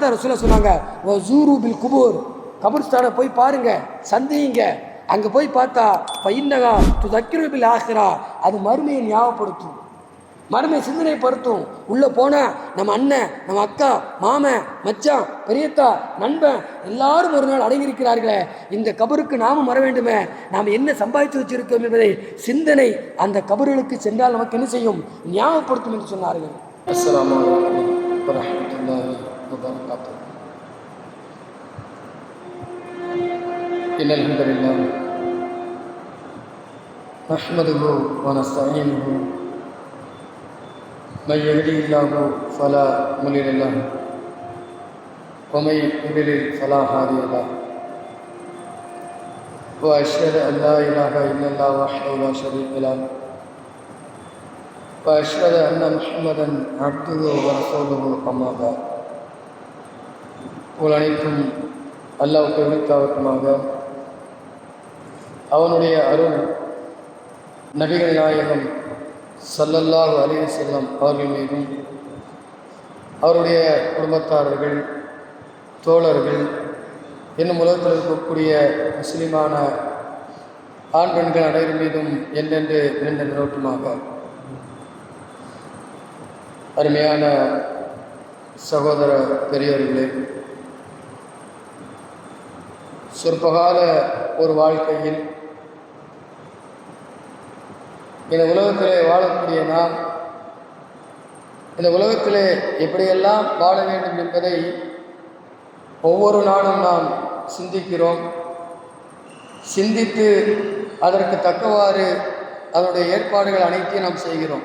தான் ரசூல சொன்னாங்க ஓ ஜூரு பில் குபூர். கபர்ஸ்தானை போய் பாருங்க சந்திங்க அங்கே போய் பார்த்தா பையனகா து தக்கிரு பில் ஆகிறா அது மறுமையை ஞாபகப்படுத்தும். மறுமை சிந்தனைப்படுத்தும் உள்ளே போனால் நம்ம அண்ணன் நம்ம அக்கா மாமன் மச்சான் பெரியத்தா நண்பன் எல்லாரும் ஒரு நாள் அடங்கியிருக்கிறார்களே. இந்த கபருக்கு நாமும் வர வேண்டுமே. நாம் என்ன சம்பாதித்து வச்சிருக்கோம் என்பதை சிந்தனை அந்த கபர்களுக்கு சென்றால் நமக்கு என்ன செய்யும்? ஞாபகப்படுத்தும் என்று சொன்னார்கள். إن الحمد لله نحمده ونستعينه من يهدي الله فلا مضل له ومن يضلل فلا هادي له وأشهد أن لا إله إلا الله وحده لا شريك له وأشهد أن محمدا عبده ورسوله أما بعد قل أنتم الله يبارك وتعالى அவனுடைய அருள் நபிகள் நாயகம் சல்லல்லாஹு அலி செல்லம் அவர்கள் மீதும் அவருடைய குடும்பத்தாரர்கள் தோழர்கள் என்னும் உலகத்தில் இருக்கக்கூடிய முஸ்லிமான ஆண் பெண்கள் அனைவர் மீதும் என்றென்று இரண்டு நிறுவனமாக அருமையான சகோதர பெரியவர்களே சொற்பகால ஒரு வாழ்க்கையில் இந்த உலகத்திலே வாழக்கூடிய நாம் இந்த உலகத்திலே எப்படியெல்லாம் வாழ வேண்டும் என்பதை ஒவ்வொரு நாளும் நாம் சிந்திக்கிறோம். சிந்தித்து அதற்கு தக்கவாறு அதனுடைய ஏற்பாடுகள் அனைத்தையும் நாம் செய்கிறோம்.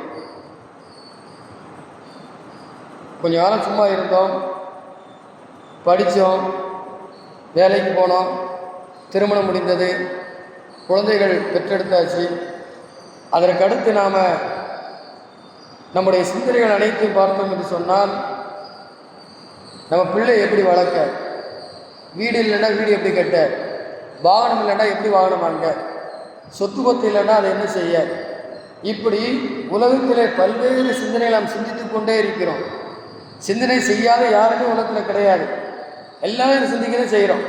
கொஞ்ச காலம் சும்மா இருந்தோம் படித்தோம் வேலைக்கு போனோம் திருமணம் முடிந்தது குழந்தைகள் பெற்றெடுத்தாச்சு. அதற்கடுத்து நாம் நம்முடைய சிந்தனைகள் அனைத்தையும் பார்த்தோம் என்று சொன்னால் நம்ம பிள்ளை எப்படி வளர்க்க? வீடு இல்லைன்னா வீடு எப்படி கட்ட? வாகனம் இல்லைன்னா எப்படி வாகனம் வாங்க? சொத்து பத்து இல்லைன்னா அதை என்ன செய்ய? இப்படி உலகத்திலே பல்வேறு சிந்தனைகளை நாம் சிந்தித்து கொண்டே இருக்கிறோம். சிந்தனை செய்யாத யாருமே உலகத்தில் கிடையாது. எல்லாமே சிந்திக்க செய்கிறோம்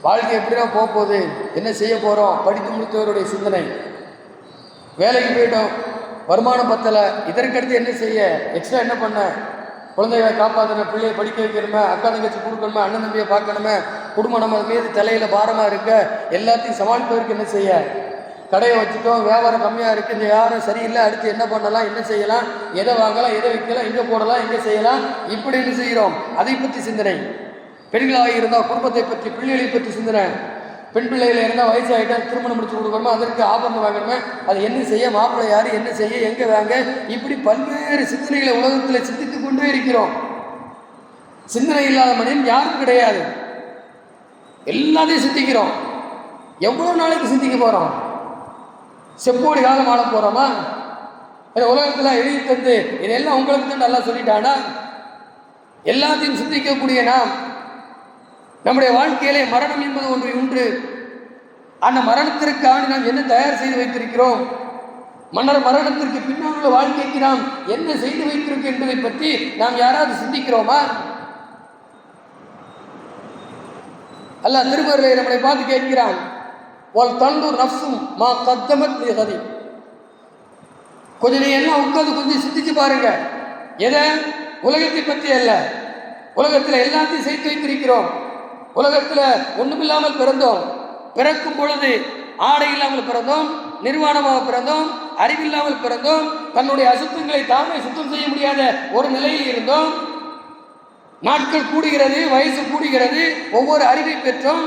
வாழ்க்கை எப்படிடா போக போகுது? என்ன செய்ய போகிறோம் படித்து முடித்தவருடைய சிந்தனை. வேலைக்கு போயிட்டோம். வருமானம் பத்தலை. இதற்கடுத்து என்ன செய்ய? எக்ஸ்ட்ரா என்ன பண்ண? குழந்தைகளை காப்பாற்றணும் பிள்ளையை படிக்க வைக்கணுமே? அக்கா தங்கச்சி கொடுக்கணுமே? அண்ணன் தம்பியை பார்க்கணுமே? குடும்பம் நம்ம மீது தலையில் பாரமாக இருக்க? எல்லாத்தையும் சமாளிப்பதற்கு என்ன செய்ய? கடையை வச்சுட்டோம். வியாபாரம் கம்மியாக இருக்குது இந்த வியாபாரம் சரியில்லை. அடுத்து என்ன பண்ணலாம்? என்ன செய்யலாம்? எதை வாங்கலாம்? எதை விற்கலாம்? எங்கே போடலாம்? எங்கே செய்யலாம்? இப்படி என்ன செய்கிறோம்? அதை பற்றி சிந்தனை. பெண்களாக இருந்தால் குடும்பத்தை பற்றி பிள்ளைகளை பற்றி சிந்தனை. பெண் பிள்ளைகள் இருந்தால் வயசாகிட்டா திருமணம் முடிச்சு கொடுக்கணுமா? அதற்கு ஆபரணம் வாங்கணுமே? அது என்ன செய்ய? மாப்பிள்ளை யார்? என்ன செய்ய? எங்கே வாங்க? இப்படி பல்வேறு சிந்தனைகளை உலகத்தில் சிந்தித்து கொண்டே இருக்கிறோம். சிந்தனை இல்லாத மனிதன் யாரும் கிடையாது. எல்லாத்தையும் சிந்திக்கிறோம். எவ்வளோ நாளைக்கு சிந்திக்க போகிறோம் செப்போடு காலம் ஆள போகிறோமா உலகத்தில் எழுதி தந்து இதெல்லாம் உங்களுக்கு நல்லா சொல்லிட்டானா? எல்லாத்தையும் சிந்திக்கக்கூடிய நாம் நம்முடைய வாழ்க்கையிலே மரணம் என்பது ஒன்று உண்டு. அந்த மரணத்திற்காக நாம் என்ன தயார் செய்து வைத்திருக்கிறோம்? மன்னர் மரணத்திற்கு பின்னால் உள்ள வாழ்க்கைக்கு நாம் என்ன செய்து வைத்திருக்கோம் என்பதை பற்றி நாம் யாராவது சிந்திக்கிறோமா? அல்லாஹ் திருவருளை நம்மளை பார்த்து கேட்கிறான். ஒல் தந்து நப்சும் மா கத்தமத் நிகதி கொஞ்சம் நீ எல்லாம் உட்காந்து கொஞ்சம் சிந்திச்சு பாருங்க. எதை? உலகத்தை பற்றி அல்ல. உலகத்தில் எல்லாத்தையும் சேர்த்து வைத்திருக்கிறோம். உலகத்தில் ஒன்றுமில்லாமல் பிறந்தோம். பிறக்கும் பொழுது ஆடை இல்லாமல் பிறந்தோம் நிர்வாணமாக பிறந்தோம் அறிவில்லாமல் பிறந்தோம் தன்னுடைய அசுத்தங்களை தாமே சுத்தம் செய்ய முடியாத ஒரு நிலையில் இருந்தோம். நாட்கள் கூடுகிறது வயசு கூடுகிறது ஒவ்வொரு அறிவை பெற்றோம்.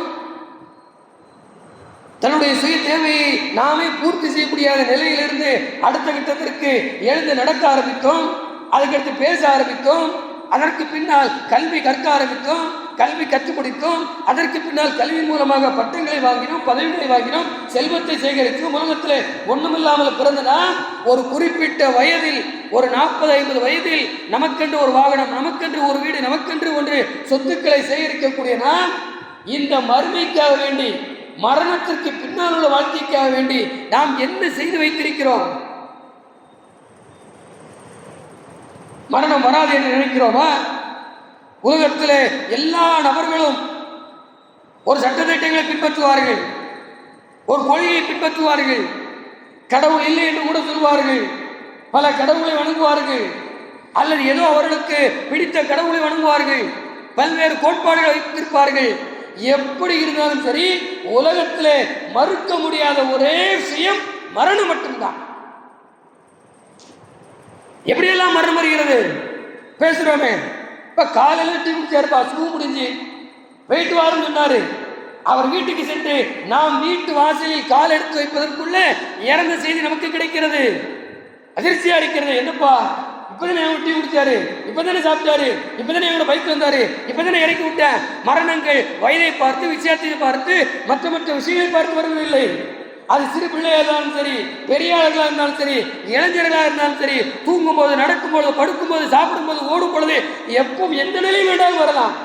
தன்னுடைய சுய தேவையை நாமே பூர்த்தி செய்ய முடியாத நிலையிலிருந்து அடுத்த கட்டத்திற்கு எழுந்து நடக்க ஆரம்பித்தோம். அதுக்கடுத்து பேச ஆரம்பித்தோம். அதற்கு பின்னால் கல்வி கற்க ஆரம்பித்தோம். கல்வி கற்றுக் கொடுத்தோம். அதற்கு பின்னால் கல்வி மூலமாக பட்டங்களை வாங்கினோம் பதவிகளை வாங்கினோம் செல்வத்தை சேகரித்தோம். உலகத்தில் ஒன்றுமில்லாமல் பிறந்தனா ஒரு குறிப்பிட்ட வயதில் ஒரு நாற்பது ஐம்பது வயதில் நமக்கென்று ஒரு வாகனம் நமக்கென்று ஒரு வீடு நமக்கென்று ஒன்று சொத்துக்களை சேகரிக்கக்கூடிய நாம் இந்த மறுமைக்காக வேண்டி மரணத்திற்கு பின்னால் உள்ள வாழ்க்கைக்காக வேண்டி நாம் என்ன செய்து வைத்திருக்கிறோம்? மரணம் வராது என்று நினைக்கிறோமா? உலகத்திலே எல்லா நபர்களும் ஒரு சட்டத்திட்டங்களை பின்பற்றுவார்கள். ஒரு கொள்கையை பின்பற்றுவார்கள். கடவுள் இல்லை என்று கூட சொல்வார்கள் பல கடவுளை வணங்குவார்கள். அல்லது ஏதோ அவர்களுக்கு பிடித்த கடவுளை வணங்குவார்கள். பல்வேறு கோட்பாடுகளை வைத்திருப்பார்கள். எப்படி இருந்தாலும் சரி உலகத்திலே மறுக்க முடியாத ஒரே விஷயம் மரணம் மட்டும்தான். எப்படியெல்லாம் மரணம் வருகிறது? பேசுறோமே. இப்போ காலையில் டீ குடிச்சாருப்பா ஷூ முடிஞ்சு போயிட்டு வாருன்னு சொன்னார். அவர் வீட்டுக்கு சென்று நாம் வீட்டு வாசலில் கால் எடுத்து வைப்பதற்குள்ளே இறந்த செய்தி நமக்கு கிடைக்கிறது. அதிர்ச்சியாக இருக்கிறது என்னப்பா? இப்பதானே அவங்க டீ குடிச்சாரு. இப்பதானே சாப்பிட்டாரு. இப்பதானே எங்களோட பைக் வந்தாரு. இப்பதானே இறக்கி விட்டேன். மரணங்கள் வயதை பார்த்து விஷயத்தை பார்த்து மற்ற மற்ற விஷயங்களை பார்த்து வருவதில்லை. அது சிறு பிள்ளையா இருந்தாலும் சரி பெரிய இருந்தாலும் சரி இளைஞர்களா இருந்தாலும் சரி தூங்கும் போது நடக்கும் போது படுக்கும் போது சாப்பிடும் போது ஓடும் பொழுது எப்பவும் எந்த நிலையில் வேண்டாலும் வரலாம்.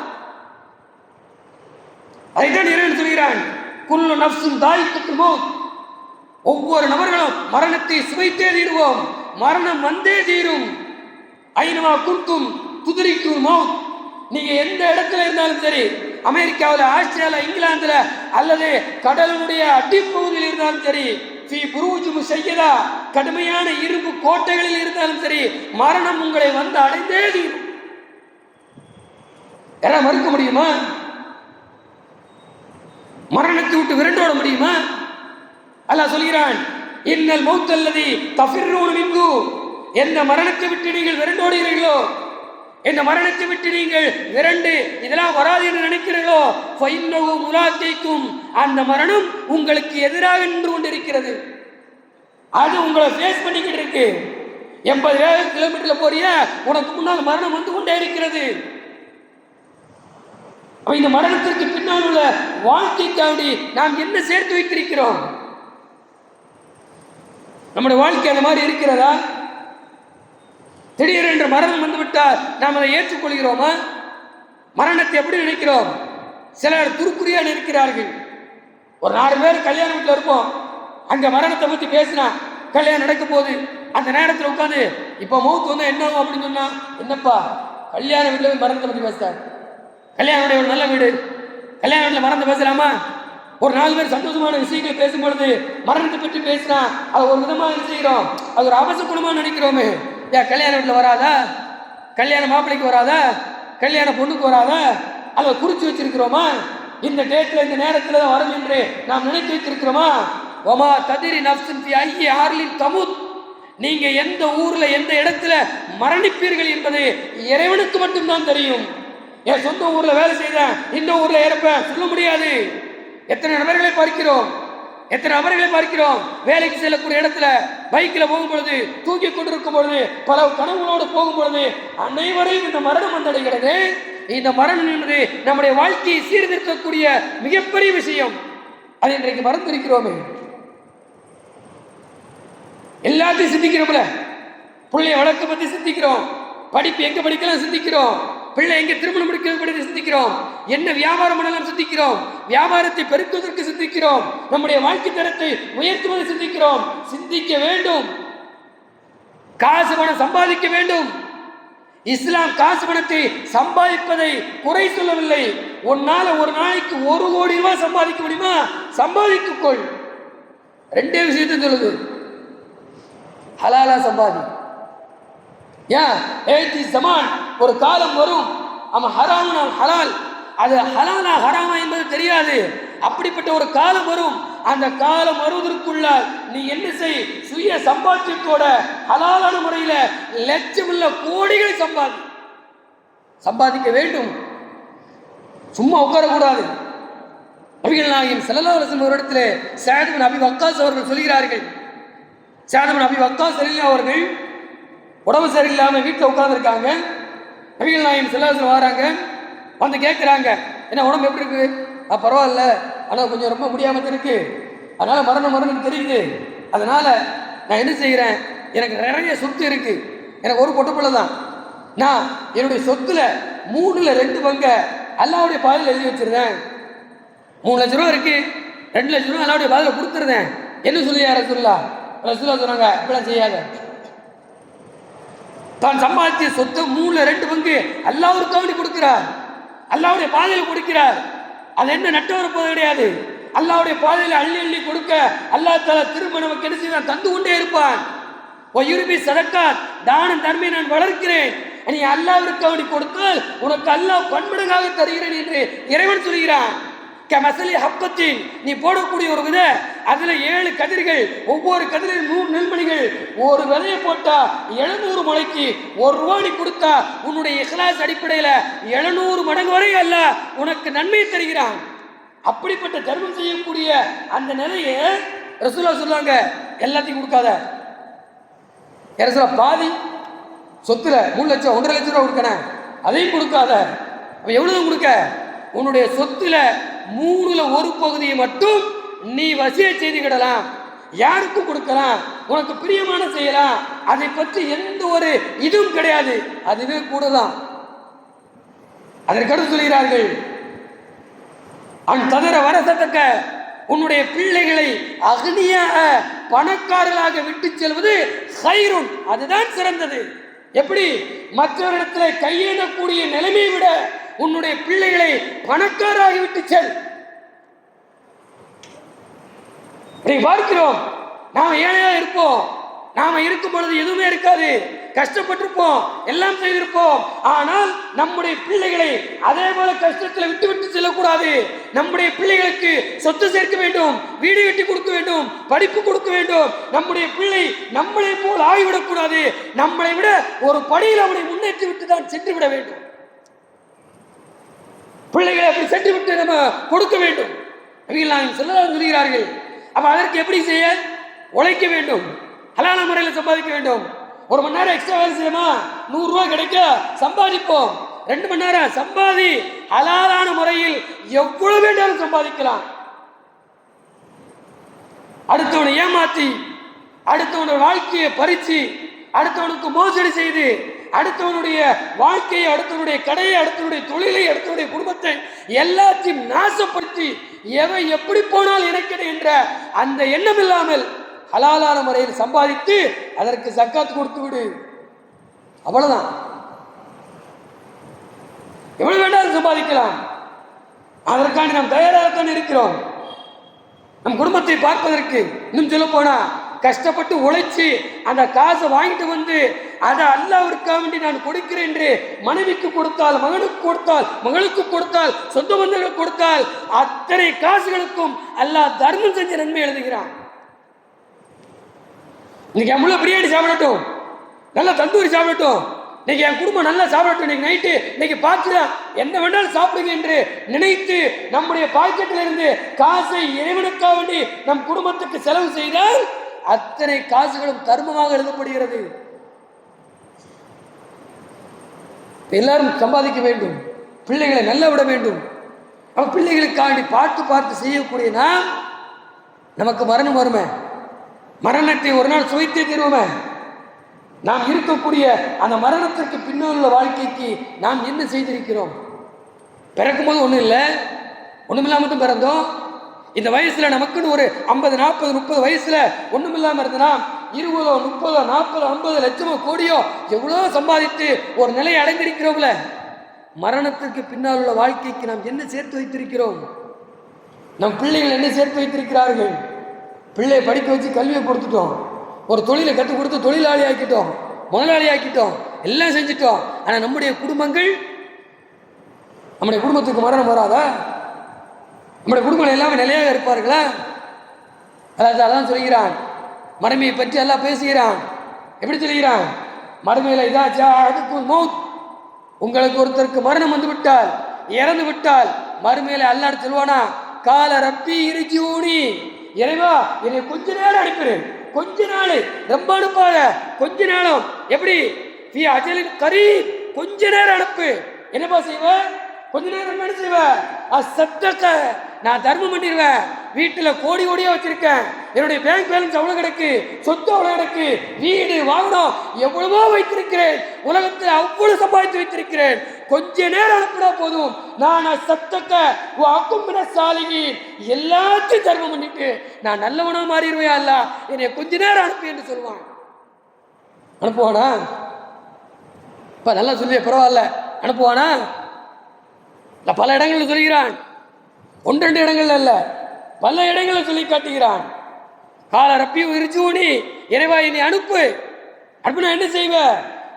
அதைத்தான் இறைவன் சொல்கிறான். குல்லு நப்சும் தாய்க்கு மௌத். ஒவ்வொரு நபர்களும் மரணத்தை சுவைத்தே தீருவோம். மரணம் வந்தே தீரும். ஐநவா குர்த்தும் குதிரைக்கு மௌத். நீங்க எந்த இடத்துல இருந்தாலும் சரி அமெரிக்காவில் ஆஸ்திரேலியா இங்கிலாந்துல அல்லது கடலுடைய அடிப்பகுதியில் இருந்தாலும் சரி ஃபி செய்யதா கடுமையான இரும்பு கோட்டைகளில் இருந்தாலும் சரி மரணம் உங்களை வந்து அடைந்தே தீரும். யாராவது மறுக்க முடியுமா? மரணத்தை விட்டு விரண்டோட முடியுமா? அல்லாஹ் சொல்கிறான் இன்னல் மௌத்தல்லதி தஃபிர்ரூன் மின்கு. எந்த மரணத்தை விட்டு நீங்கள் விரண்டோடுகிறீர்களோ என்னை மரணத்தை விட்டு நீங்கள் விரண்டு இதெல்லாம் வராது என்று நினைக்கிறீர்களோ? ஃபைன்னஹு முலாத்தைக்கும். அந்த மரணம் உங்களுக்கு எதிராக நின்று கொண்டிருக்கிறது. அது உங்களை ஃபேஸ் பண்ணிக்கிட்டு இருக்கு. எண்பது கிலோமீட்டர்ல போறிய உனக்கு முன்னால் மரணம் வந்து கொண்டே இருக்கிறது. அப்ப இந்த மரணத்திற்கு பின்னால் உள்ள வாழ்க்கைக்காண்டி நாம் என்ன சேர்த்து வைத்திருக்கிறோம்? நம்முடைய வாழ்க்கை அந்த மாதிரி இருக்கிறதா? திடீரென்று மரணம் வந்துவிட்டால் நாம் அதை ஏற்றுக்கொள்கிறோமா? மரணத்தை எப்படி நினைக்கிறோம்? சிலர் துருக்குறியாக நினைக்கிறார்கள். ஒரு நாலு பேர் கல்யாண வீட்டில் இருப்போம். அங்கே மரணத்தை பற்றி பேசினா கல்யாணம் நடக்க போகுது அந்த நேரத்தில் உட்காந்து இப்போ மௌத்து வந்தால் என்ன ஆகும் அப்படின்னு சொன்னால் என்னப்பா கல்யாண வீட்டில் போய் மரணத்தை பற்றி பேசுகிறார் கல்யாணம் ஒரு நல்ல வீடு. கல்யாண வீட்டில் மறந்து பேசலாமா? ஒரு நாலு பேர் சந்தோஷமான விஷயங்களை பேசும்பொழுது மரணத்தை பற்றி பேசினா அது ஒரு விதமாக என்ன செய்கிறோம். அது ஒரு அவசர குணமாக நினைக்கிறோமே. ஏன் கல்யாண வீட்டில் வராதா? கல்யாண மாப்பிள்ளைக்கு வராதா? கல்யாண பொண்ணுக்கு வராதா? அதை குறித்து வச்சிருக்கிறோமா? இந்த டேட்டில் இந்த நேரத்தில் தான் வரும் என்று நாம் நினைத்து வைத்திருக்கிறோமா? ஒமா ததிரி நப்சின் ஃபி ஐய ஆர்லின் தமுத். நீங்க எந்த ஊர்ல எந்த இடத்துல மரணிப்பீர்கள் என்பது இறைவனுக்கு மட்டும்தான் தெரியும். என் சொந்த ஊர்ல வேலை செய்தேன். இந்த ஊர்ல இறப்பேன். சொல்ல முடியாது. எத்தனை நபர்களை பார்க்கிறோம்? எத்தனை நபர்களை பார்க்கிறோம்? வேலைக்கு செல்லக்கூடிய இடத்துல பைக்கில் போகும் பொழுது தூக்கி கொண்டிருக்கும் பொழுது பல கனவுகளோடு போகும் பொழுது அனைவரையும் இந்த மரணம் வந்தடைகிறது. இந்த மரணம் என்பது நம்முடைய வாழ்க்கையை சீர்திருத்தக்கூடிய மிகப்பெரிய விஷயம். அது இன்றைக்கு மறந்திருக்கிறோமே. எல்லாத்தையும் சிந்திக்கிறோம்ல. பிள்ளைய வழக்கு பற்றி சிந்திக்கிறோம். படிப்பு எங்க படிக்கலாம் சிந்திக்கிறோம். பிள்ளை எங்க திருமணம் முடிக்கிறது சிந்திக்கிறோம். என்ன வியாபாரம் பண்ணலாம் சிந்திக்கிறோம். வியாபாரத்தை பெருக்குவதற்கு சிந்திக்கிறோம். நம்முடைய வாழ்க்கை தரத்தை உயர்த்துவதை சிந்திக்கிறோம். சிந்திக்க வேண்டும். காசு பணம் சம்பாதிக்க வேண்டும். இஸ்லாம் காசு பணத்தை சம்பாதிப்பதை குறை சொல்லவில்லை. உன்னால ஒரு நாளைக்கு ஒரு கோடி ரூபாய் சம்பாதிக்க முடியுமா? சம்பாதித்துக்கொள். ரெண்டே விஷயத்தை சொல்லுது. ஹலாலா சம்பாதி. ஏன்? ஏத்தி சமான் ஒரு காலம் வரும். அவன் ஹராம்னா ஹலால். அது ஹலாலா ஹராமா என்பது தெரியாது. அப்படிப்பட்ட ஒரு காலம் வரும். அந்த காலம் வருவதற்குள்ள நீ என்ன செய்? சுய சம்பாத்தியத்தோட ஹலாலான முறையில லட்சமுள்ள கோடிகளை சம்பாதி. சம்பாதிக்க வேண்டும். சும்மா உட்காரக்கூடாது. நபிகள் நாயகம் செல்லல்லா அலிஸ்லம் ஒரு இடத்துல சேதமன் அபி வக்காஸ் அவர்கள் சொல்கிறார்கள். சேதமன் அபி வக்காஸ் சரியில்லை அவர்கள். உடம்பு சரியில்லாமல் வீட்டில் உட்காந்துருக்காங்க நபிகள் நாயம் செல்லாசன் வராங்க வந்து கேட்குறாங்க என்ன உடம்பு எப்படி இருக்கு? ஆ பரவாயில்ல. ஆனால் கொஞ்சம் ரொம்ப முடியாமல் இருக்கு. அதனால மரணம் மரணம் தெரியுது. அதனால நான் என்ன செய்கிறேன் எனக்கு நிறைய சொத்து இருக்கு. எனக்கு ஒரு பொட்டு பிள்ளை தான். நான் என்னுடைய சொத்துல மூணுல ரெண்டு பங்கை அல்லாவுடைய பாதையில் எழுதி வச்சிருந்தேன். மூணு லட்ச ரூபா இருக்கு. ரெண்டு லட்ச ரூபா அல்லாவுடைய பாதையில் கொடுத்துருந்தேன். என்ன சொல்லியா யார சொல்லா சொன்னாங்க இப்படிலாம் செய்யாத. தான் சம்பாதித்த சொத்து மூணுல ரெண்டு பங்கு அல்லாவுக்கு கவனி கொடுக்கிறார். அல்லாவுடைய பாதையில் கொடுக்கிறார். அது என்ன நட்டு வரப்போது கிடையாது. அல்லாவுடைய பாதையில் அள்ளி அள்ளி கொடுக்க அல்லாஹ் தாலா திரும்ப நமக்கு என்ன செய்வான்? தந்து கொண்டே இருப்பான். ஓ இருபி சதக்காத். தானம் தன்மை நான் வளர்க்கிறேன். நீ அல்லாவிற்கு அவனி கொடுத்தால் உனக்கு அல்லாஹ் பன்மடங்காக தருகிறேன் என்று இறைவன் சொல்கிறான். மசலி ஹப்பத்தின் நீ போடக்கூடிய ஒரு விதை அதில் ஏழு கதிர்கள் ஒவ்வொரு கதிரில் நூறு நெல்மணிகள் ஒரு விதையை போட்டா எழுநூறு மலைக்கு ஒரு ரூபா கொடுத்தா உன்னுடைய இஹ்லாஸ் அடிப்படையில் எழுநூறு மடங்கு வரை அல்ல உனக்கு நன்மை தருகிறான். அப்படிப்பட்ட தர்மம் செய்யக்கூடிய அந்த நிலையை ரசூலா சொல்லுவாங்க எல்லாத்தையும் கொடுக்காத. ரசூலா பாதி சொத்துல மூணு லட்சம் ஒன்றரை லட்சம் ரூபா கொடுக்கணும் அதையும் கொடுக்காத. அப்ப எவ்வளவு கொடுக்க? உன்னுடைய சொத்துல மூணுல ஒரு பகுதியை மட்டும் நீ வசிய செய்துக்கிடலாம் யாருக்கும் கொடுக்கலாம்? உனக்கு பிரியமான செய்யலாம். அதை பற்றி எந்த ஒரு இதுவும் கிடையாது. அதுவே கூட தான் அதற்கடுத்து சொல்கிறார்கள் அவன் தவிர வரத்தக்க உன்னுடைய பிள்ளைகளை அக்னியாக பணக்காரர்களாக விட்டு செல்வது ஹைருன் அதுதான் சிறந்தது. எப்படி? மற்றவரிடத்தில் கையேறக்கூடிய நிலைமையை விட உன்னுடைய பிள்ளைகளை பணக்காராகி விட்டு செல். பார்க்கிறோம். நாம் ஏழையா இருப்போம். நாம இருக்கும் பொழுது எதுவுமே இருக்காது. கஷ்டப்பட்டிருப்போம். எல்லாம் செய்திருப்போம். ஆனால் நம்முடைய பிள்ளைகளை அதே போல கஷ்டத்தில் விட்டு விட்டு செல்லக்கூடாது. நம்முடைய பிள்ளைகளுக்கு சொத்து சேர்க்க வேண்டும். வீடு கட்டி கொடுக்க வேண்டும். படிப்பு கொடுக்க வேண்டும். நம்முடைய பிள்ளை நம்மளை போல் ஆகிவிடக்கூடாது. நம்மளை விட ஒரு படியில் அவனை முன்னேற்றி விட்டு தான் சென்று விட வேண்டும். பிள்ளைகளை அப்படி சென்று விட்டு நம்ம கொடுக்க வேண்டும். நபிகள் சொல்லலாம் சொல்கிறார்கள் அப்போ அதற்கு எப்படி செய்ய? உழைக்க வேண்டும். ஹலான முறையில் சம்பாதிக்க வேண்டும். ஒரு மணி நேரம் எக்ஸ்ட்ரா வேலை செய்யணுமா? நூறுரூவா கிடைக்க சம்பாதிப்போம். ரெண்டு மணி நேரம் சம்பாதி ஹலாலான முறையில் எவ்வளவு வேண்டாலும் சம்பாதிக்கலாம். அடுத்தவனை ஏமாத்தி அடுத்தவனுடைய வாழ்க்கையை பறிச்சு அடுத்தவனுக்கு மோசடி செய்து அடுத்தவனுடைய வாழ்க்கையை அடுத்தவனுடைய கடையை அடுத்தவனுடைய தொழிலை அடுத்தவனுடைய குடும்பத்தை எல்லாத்தையும் நாசப்படுத்தி எவை எப்படி போனால் எனக்கு என்ற அந்த எண்ணம் இல்லாமல் ஹலாலான முறையில் சம்பாதித்து அதற்கு சக்காத்து கொடுத்து விடு. அவ்வளவுதான். எவ்வளவு வேண்டாலும் சம்பாதிக்கலாம். அதற்காண்டி நாம் தயாராகத்தான் இருக்கிறோம். நம் குடும்பத்தை பார்ப்பதற்கு இன்னும் சொல்ல போனா கஷ்டப்பட்டு உழைச்சி அந்த காசை வாங்கிட்டு வந்து அதை அல்லாவிற்காக வேண்டி நான் கொடுக்கிறேன் என்று மனைவிக்கு கொடுத்தால் மகனுக்கு கொடுத்தால் மகளுக்கு கொடுத்தால் சொந்த பந்தங்களுக்கு கொடுத்தால் அத்தனை காசுகளுக்கும் அல்லாஹ் தர்மம் செஞ்ச நன்மை எழுதுகிறான். இன்னைக்கு என் பிரியாணி சாப்பிடட்டும். நல்லா தந்தூரி சாப்பிடட்டும். இன்னைக்கு என் குடும்பம் நல்லா சாப்பிடட்டும். இன்னைக்கு நைட்டு இன்னைக்கு பார்க்கலாம் என்ன வேண்டாலும் சாப்பிடுங்க என்று நினைத்து நம்முடைய பாக்கெட்டில் இருந்து காசை இறைவனுக்காக வேண்டி நம் குடும்பத்துக்கு செலவு செய்தால் அத்தனை காசுகளும் கர்மமாக எழுதப்படுகிறது. எல்லாரும் சம்பாதிக்க வேண்டும். பிள்ளைகளை நல்ல விட வேண்டும். நம்ம பிள்ளைகளுக்காண்டி பார்த்து பார்த்து செய்யக்கூடிய நாம் நமக்கு மரணம் வருமே. மரணத்தை ஒரு நாள் சுவைத்தே தருவோமே. நாம் இருக்கக்கூடிய அந்த மரணத்திற்கு பின்னால் உள்ள வாழ்க்கைக்கு நாம் என்ன செய்திருக்கிறோம்? பிறக்கும் போது ஒன்றும் இல்லை. ஒன்றுமில்லாம தான் பிறந்தோம். இந்த வயசுல நமக்குன்னு ஒரு ஐம்பது நாற்பது முப்பது வயசுல ஒன்றுமில்லாம இருந்தனா இருபதோ முப்பதோ நாற்பதோ ஐம்பது லட்சமோ கோடியோ எவ்வளோ சம்பாதித்து ஒரு நிலையை அடைந்திருக்கிறோம்ல? மரணத்திற்கு பின்னால் உள்ள வாழ்க்கைக்கு நாம் என்ன சேர்த்து வைத்திருக்கிறோம்? நம் பிள்ளைகள் என்ன சேர்த்து வைத்திருக்கிறார்கள்? பிள்ளையை படிக்க வச்சு கல்வியை கொடுத்துட்டோம். ஒரு தொழிலை கற்றுக் கொடுத்து தொழிலாளி ஆக்கிட்டோம். முதலாளி ஆக்கிட்டோம். எல்லாம் செஞ்சிட்டோம். ஆனால் நம்முடைய குடும்பங்கள் நம்முடைய குடும்பத்துக்கு மரணம் வராதா? நம்முடைய குடும்பங்கள் எல்லாமே நிலையாக இருப்பார்களா? அதாவது அதான் சொல்கிறான் மறுமையை பற்றி எல்லாம் பேசுகிறான். எப்படி சொல்கிறான் மறுமையில் இதாச்சா அதுக்கு மௌத். உங்களுக்கு ஒருத்தருக்கு மரணம் வந்து விட்டால் இறந்து விட்டால் மறுமையில அல்லாஹ் சொல்வானா கால ரப்பி இருக்கியூனி இறைவா என்னை கொஞ்ச நேரம் அனுப்பினேன் கொஞ்ச நாள். ரொம்ப அனுப்பாத. கொஞ்ச நேரம் எப்படி? ஃபி அஜலின் கரி கொஞ்ச நேரம் அனுப்பு. என்னப்பா செய்வ? கொஞ்ச நேரம் என்ன செய்வ? அசத்தக்க நான் தர்மம் பண்ணிடுவேன் வீட்டில் கோடி கோடியாக வச்சிருக்கேன். என்னுடைய பேங்க் பேலன்ஸ் அவ்வளோ கிடக்கு. சொத்து அவ்வளோ கிடக்கு. வீடு வாகனம் எவ்வளவோ வைத்திருக்கிறேன். உலகத்தில் அவ்வளவு சம்பாதித்து வைத்திருக்கிறேன். கொஞ்ச நேரம் அனுப்பினா போதும். நான் சத்தத்தை அக்கும்பின சாலிங்கி எல்லாத்தையும் தர்மம் பண்ணிட்டு நான் நல்லவனா மாறிடுவேன் அல்ல. என்னை கொஞ்ச நேரம் அனுப்பி என்று சொல்லுவான். அனுப்புவானா? இப்போ நல்லா சொல்லி பரவாயில்ல. அனுப்புவானா? பல இடங்களில் சொல்கிறான் ஒன்று ரெண்டு இடங்கள்ல அல்ல. பல இடங்களை சொல்லி காட்டுகிறான். கால ரப்பி இறைவா என்னை அனுப்பு. அனுப்புனா என்ன செய்வ?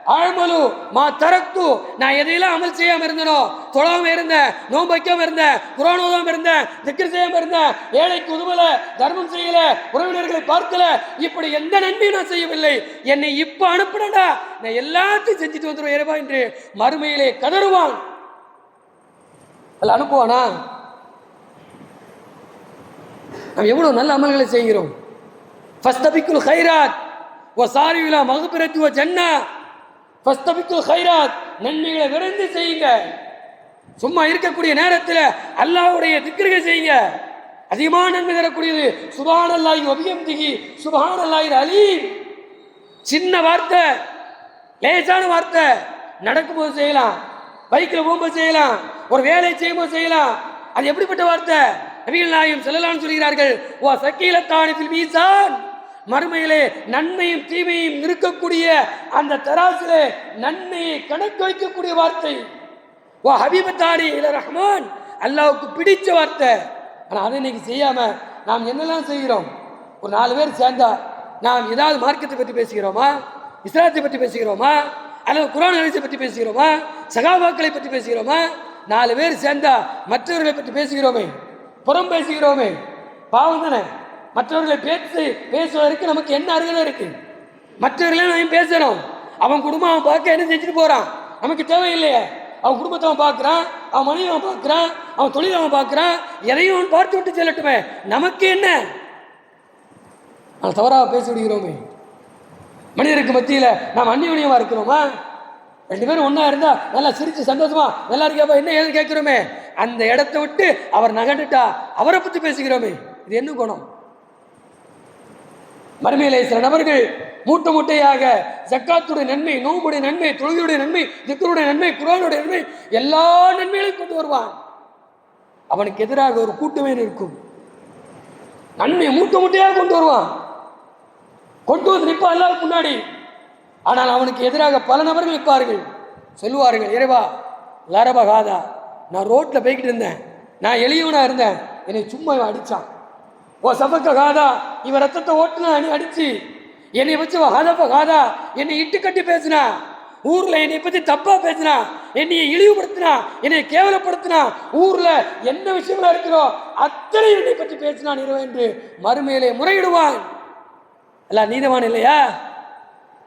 ஆழ்மலு மா தரக்கு நான் எதையெல்லாம் அமல் செய்யாமல் இருந்தனோ தொழாமல் இருந்தேன் நோன்பு வைக்காமல் இருந்தேன் குரானோதாமல் இருந்தேன் திக்கர் செய்யாமல் இருந்தேன் ஏழைக்கு உதவலை தர்மம் செய்யல உறவினர்களை பார்க்கல இப்படி எந்த நன்மையும் நான் செய்யவில்லை. என்னை இப்போ அனுப்பினடா. நான் எல்லாத்தையும் செஞ்சுட்டு வந்துடுவேன் இறைவா என்று மறுமையிலே கதறுவான். அல்ல அனுப்புவானா? நாம் எவ்வளோ நல்ல அமல்களை செய்கிறோம். ஃபஸ்தபிக்குல் ஹைராத் ஓ சாரிவிலா மகபிரத்து ஓ ஜன்னா. ஃபஸ்தபிக்குல் ஹைராத் நன்மைகளை விரைந்து செய்யுங்க. சும்மா இருக்கக்கூடிய நேரத்தில் அல்லாவுடைய திக்கிர்கள் செய்யுங்க. அதிகமான நன்மை தரக்கூடியது சுபான் அல்லாஹி அபியம் திகி சுபான் அல்லாஹி அலீம். சின்ன வார்த்தை லேசான வார்த்தை நடக்கும்போது செய்யலாம். பைக்கில் போகும்போது செய்யலாம். ஒரு வேலையை செய்யும்போது செய்யலாம். அது எப்படிப்பட்ட வார்த்தை? நபிகள் நாயம் செல்லலான்னு சொல்கிறார்கள் ஓ சக்கீலத்தானத்தில் மீசான் மறுமையிலே நன்மையும் தீமையும் இருக்கக்கூடிய அந்த தராசிலே நன்மையை கணக்கு வைக்கக்கூடிய வார்த்தை. ஓ ஹபீபத்தாரி இல ரஹ்மான். அல்லாவுக்கு பிடிச்ச வார்த்தை. ஆனால் அதை இன்னைக்கு செய்யாம நாம் என்னெல்லாம் செய்கிறோம்? ஒரு நாலு பேர் சேர்ந்தா நாம் ஏதாவது மார்க்கத்தை பற்றி பேசுகிறோமா? இஸ்லாத்தை பற்றி பேசுகிறோமா? அல்லது குரான் ஹதீஸை பற்றி பேசுகிறோமா? சகாபாக்களை பற்றி பேசுகிறோமா? நாலு பேர் சேர்ந்தா மற்றவர்களை பற்றி பேசுகிறோமே. புறம் பேசுகிறோமே. பாவம் தானே? மற்றவர்களை பேசி பேசுவதற்கு நமக்கு என்ன அருகதை இருக்கு? மற்றவர்களே நாம் பேசணும்? அவன் குடும்பம் அவன் பார்க்க என்ன செஞ்சுட்டு போகிறான் நமக்கு தேவையில்லையே. அவன் குடும்பத்தை அவன் பார்க்குறான் அவன் மனைவி அவன் பார்க்குறான் அவன் தொழில் அவன் பார்க்குறான் எதையும் அவன் பார்த்து விட்டு செல்லட்டுமே. நமக்கு என்ன? நான் தவறாக பேசி விடுகிறோமே. மனிதருக்கு மத்தியில் நாம் அந்நியுனியமாக இருக்கிறோமா? ரெண்டு பேரும் ஒன்றா இருந்தால் நல்லா சிரித்து சந்தோஷமா நல்லா இருக்கியாப்பா என்ன ஏது கேட்குறோமே. அந்த இடத்த விட்டு அவர் நகண்டுட்டா அவரை பற்றி பேசுகிறோமே இது என்ன குணம்? மறுமையிலே சில நபர்கள் மூட்டை மூட்டையாக ஜக்காத்துடைய நன்மை நோம்புடைய நன்மை தொழுகையுடைய நன்மை திக்கருடைய நன்மை குரானுடைய நன்மை எல்லா நன்மைகளையும் கொண்டு வருவான். அவனுக்கு எதிராக ஒரு கூட்டமே இருக்கும் நன்மை மூட்டை மூட்டையாக கொண்டு வருவான். கொண்டு வந்து நிற்பான் எல்லாருக்கும் முன்னாடி. ஆனால் அவனுக்கு எதிராக பல நபர்கள் நிற்பார்கள். சொல்லுவார்கள் இறைவா லரபகாதா நான் ரோட்டில் போய்கிட்டு இருந்தேன். நான் எளியவனாக இருந்தேன். என்னை சும்மா இவன் அடித்தான் ஓ சபக்க காதா இவன் ரத்தத்தை ஓட்டுனா நீ அடிச்சு. என்னை வச்சு ஹதப்ப காதா என்னை இட்டு கட்டி பேசினா. ஊரில் என்னை பற்றி தப்பாக பேசினா. என்னை இழிவுபடுத்தினா என்னை கேவலப்படுத்தினா. ஊரில் என்ன விஷயங்களா இருக்கிறோ அத்தனை என்னை பற்றி பேசினான் இரவு என்று மறுமையிலே முறையிடுவான். எல்லாம் நீதவான் இல்லையா?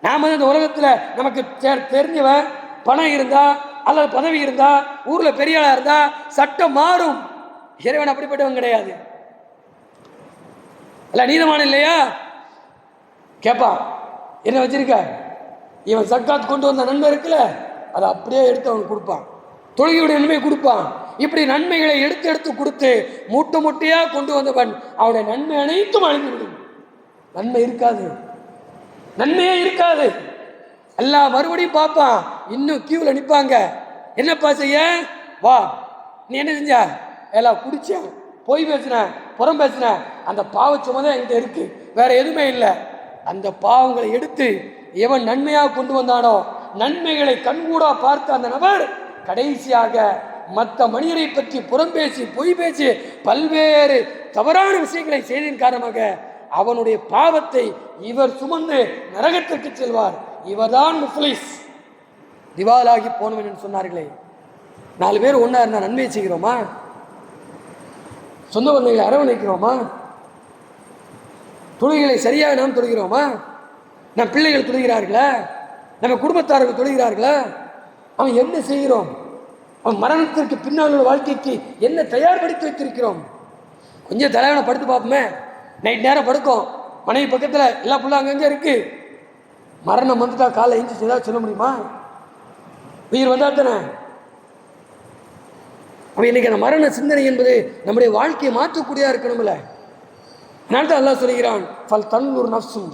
நாம வந்து இந்த உலகத்தில் நமக்கு தெ- தெரிஞ்சவன் பணம் இருந்தா அல்லது பதவி இருந்தா ஊர்ல பெரிய ஆளா இருந்தா சட்டம் மாறும். இறைவன் அப்படிப்பட்டவன் கிடையாது. அல்ல நீதமான இல்லையா? கேட்பான் என்ன வச்சிருக்க? இவன் சக்காத் கொண்டு வந்த நன்மை இருக்குல்ல அதை அப்படியே எடுத்து அவன் கொடுப்பான். தொழுகையுடைய நன்மை கொடுப்பான். இப்படி நன்மைகளை எடுத்து எடுத்து கொடுத்து மூட்டை முட்டையாக கொண்டு வந்தவன் அவனுடைய நன்மை அனைத்தும் அழிந்துவிடும். நன்மை இருக்காது. நன்மையே இருக்காது. எல்லாம் மறுபடியும் பார்ப்பான் இன்னும் கியூவில் நிற்பாங்க என்னப்பா செய்ய? வா. நீ என்ன செஞ்ச? எல்லாம் குடிச்சேன் பொய் பேசினேன் புறம் பேசினேன் அந்த பாவச்சுமை தான் என்கிட்ட இருக்கு. வேற எதுவுமே இல்லை. அந்த பாவங்களை எடுத்து எவன் நன்மையாக கொண்டு வந்தானோ நன்மைகளை கண்கூடா பார்த்த அந்த நபர் கடைசியாக மற்ற மனிதரை பற்றி புறம் பேசி பொய் பேசி பல்வேறு தவறான விஷயங்களை செய்ததின் காரணமாக அவனுடைய பாவத்தை இவர் சுமந்து நரகத்திற்கு செல்வார். இவர்தான் முஃப்லிஸ். திவாலாகி போனவன் என்று சொன்னார்களே. நாலு பேர் ஒன்றா இருந்தால் நன்மை செய்கிறோமா? சொந்த பந்தங்களை அரவணைக்கிறோமா? தொழுகைகளை சரியாக நாம் தொழுகிறோமா? நம் பிள்ளைகள் தொழுகிறார்களா? நம்ம குடும்பத்தார்கள் தொழுகிறார்களா? அவன் என்ன செய்கிறோம்? அவன் மரணத்திற்கு பின்னால் உள்ள வாழ்க்கைக்கு என்ன தயார்படுத்தி வைத்திருக்கிறோம்? கொஞ்சம் தலைவனை படுத்து பார்ப்போமே. நைட் நேரம் படுக்கும். மனைவி பக்கத்தில் எல்லா பிள்ளை அங்கங்கே இருக்குது மரணம் வந்துட்டா காலை எஞ்சி ஏதாவது சொல்ல முடியுமா? உயிர் வந்தால் தானே? அப்போ இன்னைக்கு அந்த மரண சிந்தனை என்பது நம்முடைய வாழ்க்கையை மாற்றக்கூடியதாக இருக்கணும்ல. அதனால தான் எல்லாம் சொல்கிறான் ஃபல் தன்னூர் நஃப்சும்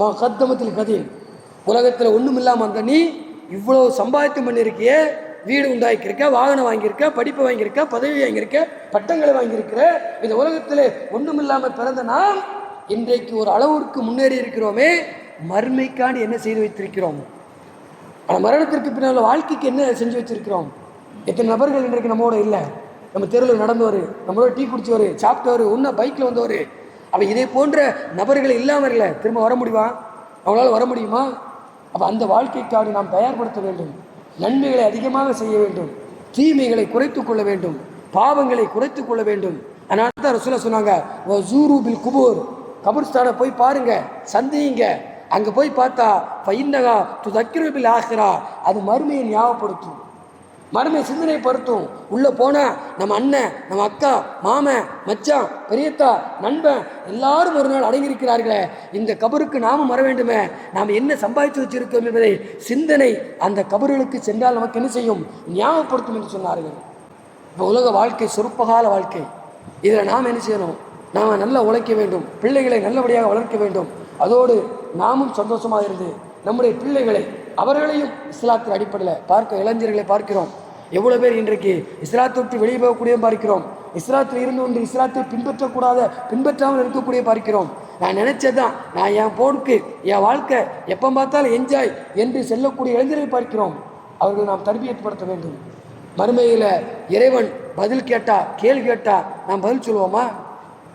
மா கத்தமத்தில் கதில் உலகத்தில் ஒன்றும் இல்லாமல் அந்த நீ இவ்வளோ சம்பாதித்து பண்ணியிருக்கியே வீடு உண்டாக்கியிருக்க வாகனம் வாங்கியிருக்க படிப்பு வாங்கியிருக்க பதவி வாங்கியிருக்க பட்டங்களை வாங்கியிருக்கிற இந்த உலகத்தில் ஒன்றும் இல்லாமல் பிறந்த நாம் இன்றைக்கு ஒரு அளவிற்கு முன்னேறி இருக்கிறோமே மறுமைக்காண்டி என்ன செய்து வைத்திருக்கிறோம்? ஆனால் மரணத்திற்கு பின்னால் வாழ்க்கைக்கு என்ன செஞ்சு வச்சிருக்கிறோம்? எத்தனை நபர்கள் இன்றைக்கு நம்மோட இல்லை? நம்ம தெருவில் நடந்தவர் நம்மளோட டீ குடிச்சவர் சாப்பிட்டவர் இன்னும் பைக்கில் வந்தவர். அப்போ இதே போன்ற நபர்கள் இல்லாமல் இல்லை. திரும்ப வர முடியுமா? அவங்களால வர முடியுமா? அப்போ அந்த வாழ்க்கைக்காக நாம் தயார்படுத்த வேண்டும். நன்மைகளை அதிகமாக செய்ய வேண்டும். தீமைகளை குறைத்து கொள்ள வேண்டும். பாவங்களை குறைத்து கொள்ள வேண்டும். அதனால தான் ரசூலா சொன்னாங்க "வ ஜூரு குபூர். கபர்ஸ்தானை போய் பாருங்க சந்தியுங்க அங்கே போய் பார்த்தா பைன்னகா து தக்கிரபில் ஆகிறா அது மறுமையை ஞாபகப்படுத்தும். மறுமை சிந்தனைப்படுத்தும் உள்ளே போனால் நம்ம அண்ணன் நம்ம அக்கா மாமன் மச்சான் பெரியத்தா நண்பன் எல்லாரும் ஒரு நாள் அடங்கியிருக்கிறார்களே. இந்த கபருக்கு நாமும் வர வேண்டுமே. நாம் என்ன சம்பாதித்து வச்சிருக்கோம் என்பதை சிந்தனை அந்த கபர்களுக்கு சென்றால் நமக்கு என்ன செய்யும்? ஞாபகப்படுத்தும் என்று சொன்னார்கள். இப்போ உலக வாழ்க்கை சொற்பகால வாழ்க்கை. இதில் நாம் என்ன செய்யணும்? நாம் நல்லா உழைக்க வேண்டும். பிள்ளைகளை நல்லபடியாக வளர்க்க வேண்டும். அதோடு நாமும் சந்தோஷமாக இருந்து நம்முடைய பிள்ளைகளை அவர்களையும் இஸ்லாத்தின் அடிப்படையில் பார்க்க இளைஞர்களை பார்க்கிறோம். எவ்வளோ பேர் இன்றைக்கு இஸ்லாத்தை விட்டு வெளியே போகக்கூடிய பார்க்கிறோம். இஸ்லாத்தில் இருந்து ஒன்று இஸ்லாத்தை பின்பற்றக்கூடாத பின்பற்றாமல் இருக்கக்கூடிய பார்க்கிறோம். நான் நினைச்சதான் நான் என் போனுக்கு என் வாழ்க்கை எப்போ பார்த்தாலும் என்ஜாய் என்று செல்லக்கூடிய இளைஞர்களை பார்க்கிறோம். அவர்கள் நாம் தர்பியப்படுத்த வேண்டும். மறுமையில் இறைவன் பதில் கேட்டா கேள்வி கேட்டா நாம் பதில் சொல்லுவோமா?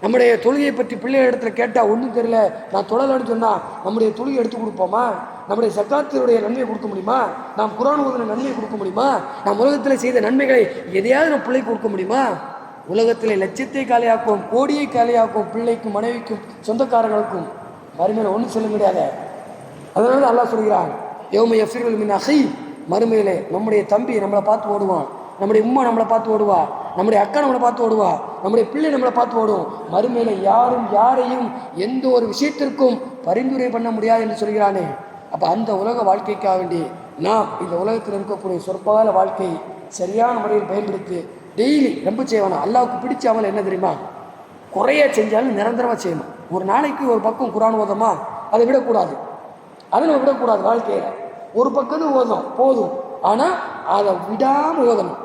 நம்முடைய தொழுகையை பற்றி பிள்ளைகள் இடத்துல கேட்டால் ஒன்றும் தெரியல. நான் தொழலன்னு சொன்னால் நம்முடைய தொழுகை எடுத்து கொடுப்போமா? நம்முடைய சக்காத்தினுடைய நன்மையை கொடுக்க முடியுமா? நாம் குரான் ஓதுன நன்மையை கொடுக்க முடியுமா? நாம் உலகத்தில் செய்த நன்மைகளை எதையாவது நம்ம பிள்ளைக்கு கொடுக்க முடியுமா? உலகத்தில் லட்சத்தை காலியாக்கும் கோடியை காலியாக்கும் பிள்ளைக்கும் மனைவிக்கும் சொந்தக்காரங்களுக்கும் மறுமையில் ஒன்றும் சொல்ல முடியாது. அதனால நல்லா சொல்கிறான் யோம எஃபிர்கள் மின் அசை மறுமையிலே நம்முடைய தம்பி நம்மளை பார்த்து ஓடுவான். நம்முடைய உம்மா நம்மளை பார்த்து ஓடுவா. நம்முடைய அக்கா நம்மளை பார்த்து ஓடுவா. நம்முடைய பிள்ளை நம்மளை பார்த்து ஓடும். மறுமையில யாரும் யாரையும் எந்த ஒரு விஷயத்திற்கும் பரிந்துரை பண்ண முடியாது என்று சொல்கிறானே. அப்போ அந்த உலக வாழ்க்கைக்காக வேண்டி நாம் இந்த உலகத்தில் இருக்கக்கூடிய சொற்பகால வாழ்க்கை சரியான முறையில் பயன்படுத்தி டெய்லி ரொம்ப செய்வானா? அல்லாவுக்கு பிடிச்ச அமல் என்ன தெரியுமா? குறைய செஞ்சாலும் நிரந்தரமாக செய்யணும் ஒரு நாளைக்கு ஒரு பக்கம் குரான் ஓதமா அதை விடக்கூடாது. அதை நம்ம விடக்கூடாது வாழ்க்கையில். ஒரு பக்கம் ஓதும் போதும். ஆனால் அதை விடாமல் ஓதணும்.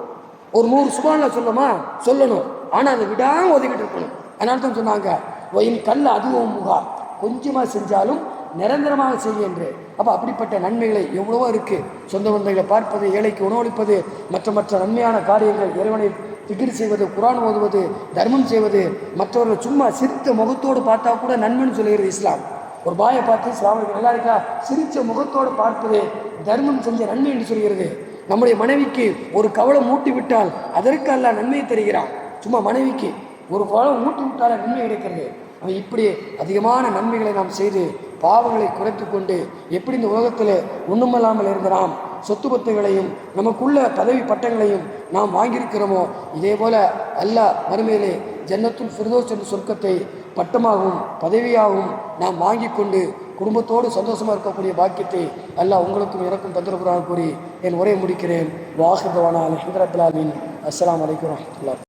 ஒரு நூறு சுபானில் சொல்லணுமா? சொல்லணும். ஆனால் அதை விடாமல் ஓதிக்கிட்டு இருக்கணும். அதனால தான் சொன்னாங்க ஒயின் கல் அதுவும் முகா. கொஞ்சமாக செஞ்சாலும் நிரந்தரமாக செய்ய என்று. அப்போ அப்படிப்பட்ட நன்மைகளை எவ்வளவோ இருக்குது சொந்த பந்தங்களை பார்ப்பது ஏழைக்கு உணவளிப்பது மற்ற மற்ற நன்மையான காரியங்கள் இறைவனை திகிர் செய்வது குரான் ஓதுவது தர்மம் செய்வது மற்றவர்கள் சும்மா சிரித்த முகத்தோடு பார்த்தா கூட நன்மைன்னு சொல்லுகிறது இஸ்லாம். ஒரு பாயை பார்த்து இஸ்லாமுக்கு நல்லா இருக்கா? சிரித்த முகத்தோடு பார்ப்பது தர்மம் செஞ்ச நன்மை என்று சொல்கிறது நம்முடைய மனைவிக்கு ஒரு கவலை மூட்டி விட்டால் அதற்கு அல்ல நன்மையை தருகிறான். சும்மா மனைவிக்கு ஒரு கவலை மூட்டி விட்டால் நன்மை கிடைக்கிறது. அவன் இப்படி அதிகமான நன்மைகளை நாம் செய்து பாவங்களை குறைத்து கொண்டு எப்படி இந்த உலகத்தில் ஒன்றுமல்லாமல் இருந்த நாம் சொத்து பத்துகளையும் நமக்குள்ள பதவி பட்டங்களையும் நாம் வாங்கியிருக்கிறோமோ? இதே போல அல்ல மறுமையிலே ஜன்னத்துல் ஃபிர்தோஸ் என்ற சொர்க்கத்தை பட்டமாகவும் பதவியாகவும் நாம் வாங்கி கொண்டு குடும்பத்தோடு சந்தோஷமாக இருக்கக்கூடிய பாக்கியத்தை அல்லாஹ் உங்களுக்கும் எனக்கும் தந்திரபுராக கூறி என் உரையை முடிக்கிறேன். வாஹிதவானா அலமதுல்லாமின் அஸ்ஸலாமு அலைக்கும் வரஹ்மத்துல்லாஹி